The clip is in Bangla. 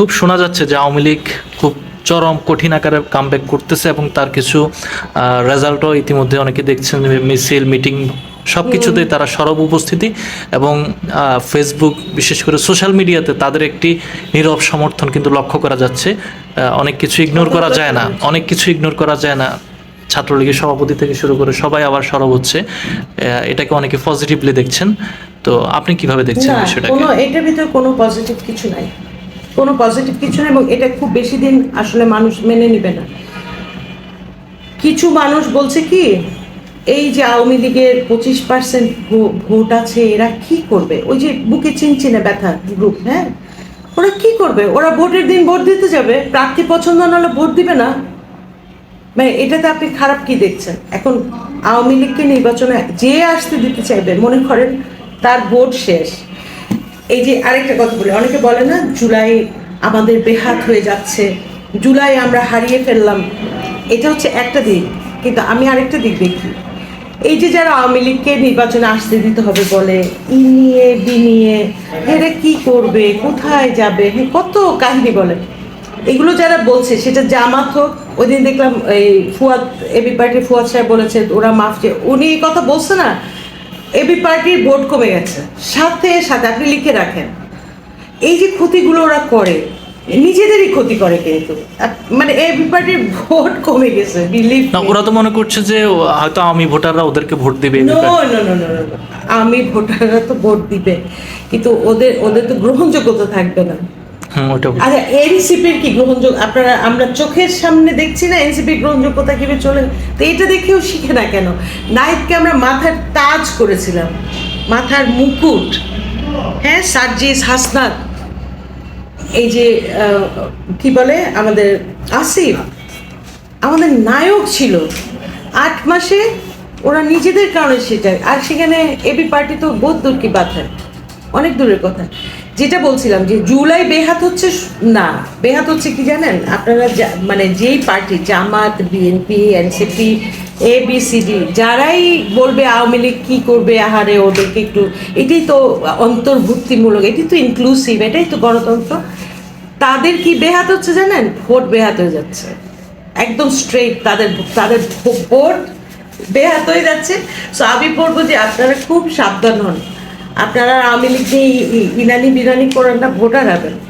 খুব শোনা যাচ্ছে যে আওয়ামী লীগ খুব চরম কঠিন আকারে কামব্যাক করতেছে এবং তার কিছু রেজাল্টও ইতিমধ্যে অনেকে দেখছেন মিছিল মিটিং সব কিছুতেই তারা সরব উপস্থিতি এবং ফেসবুক বিশেষ করে সোশ্যাল মিডিয়াতে তাদের একটি নীরব সমর্থন কিন্তু লক্ষ্য করা যাচ্ছে। অনেক কিছু ইগনোর করা যায় না অনেক কিছু ইগনোর করা যায় না। ছাত্রলীগের সভাপতি থেকে শুরু করে সবাই আবার সরব হচ্ছে। এটাকে অনেকে পজিটিভলি দেখছেন। তো আপনি কীভাবে দেখছেন বিষয়টাকে? কোনো এটার ভিতর কোনো পজিটিভ কিছু নাই। কোনো পজিটিভ কিছু নাই এবং এটা খুব বেশি দিন আসলে মানুষ মেনে নেবে না। কিছু মানুষ বলছে কি, এই যে আওয়ামী লীগের পঁচিশ পার্সেন্ট ভোট আছে, এরা কি করবে? ওই যে বুকে চিনচিনে ব্যথা গ্রুপ হ্যাঁ? ওরা কি করবে? ওরা ভোটের দিন ভোট দিতে যাবে, প্রার্থী পছন্দ না হলে ভোট দিবে না। মানে এটাতে আপনি খারাপ কি দেখছেন? এখন আওয়ামী লীগকে নির্বাচনে যে আসতে দিতে চাইবে, মনে করেন তার ভোট শেষ। এই যে আরেকটা কথা বলি, অনেকে বলে না, জুলাই আমাদের বেহাত হয়ে যাচ্ছে, জুলাই আমরা হারিয়ে ফেললাম, এটা হচ্ছে একটা দিক, কিন্তু আমি আরেকটা দিক দেখি। এই যে যারা আওয়ামী লীগকে নির্বাচনে আসতে দিতে হবে বলে, ই নিয়ে, বি নিয়ে, এরা কি করবে, কোথায় যাবে হ্যাঁ কত কাহিনী বলে। এগুলো যারা বলছে, সেটা জামাত হোক ওই দিন দেখলাম এই ফুয়াদ এবি পার্টির ফুয়াদ সাহেব বলেছে, ওরা মাফ চেয়ে, উনি এই কথা বলছে না এবি পার্টির ভোট কমে গেছে। সাথে সাথে আপনি লিখে রাখেন। এই যে ক্ষতিগুলো ওরা করে নিজেদেরই ক্ষতি করে কিন্তু। মানে এবি পার্টির ভোট কমে গেছে বিলিভ না ওরা তো মনে করছে যে হয়তো আমি ভোটাররা ওদেরকে ভোট দেবে নো ব্যাপারে। নো নো নো নো আমি ভোটাররা তো ভোট দিবে। কিন্তু ওদের ওদের তো গ্রহণযোগ্যতা থাকবে না। আচ্ছা এনসিপির কি গ্রহণযোগ্য আপনারা আমরা চোখের সামনে দেখছি না এনসিপির গ্রহণযোগ্যতা কীভাবে চলে তো এটা দেখেও শিখে না কেন? নাইটকে আমরা মাথার তাজ করেছিলাম। মাথার মুকুট। হ্যাঁ সার্জিস হাসনাত। এই যে আহ, কি বলে? আমাদের আসিফ। আমাদের নায়ক ছিল। আট মাসে ওরা নিজেদের কারণে সেটা আর সেখানে এবি পার্টি তো বহুত দূর কি বাধা অনেক দূরের কথা। যেটা বলছিলাম যে জুলাই বেহাত হচ্ছে না, বেহাত হচ্ছে কি জানেন? আপনারা মানে যেই party Jamaat BNP NCP A B C D যারাই বলবে আওয়ামী লীগ কী করবে, আহারে ওদেরকে একটু, এটাই তো অন্তর্ভুক্তিমূলক এটি তো ইনক্লুসিভ এটাই তো গণতন্ত্র। তাদের কি বেহাত হচ্ছে জানেন? ভোট বেহাত হয়ে যাচ্ছে। একদম স্ট্রেট তাদের তাদের ভোট বেহাত হয়ে যাচ্ছে। সো আমি বলব যে আপনারা খুব সাবধান হন। আপনারা আওয়ামী লীগ ই- ইনানি বিনানি করেন না ভোটার হবেন।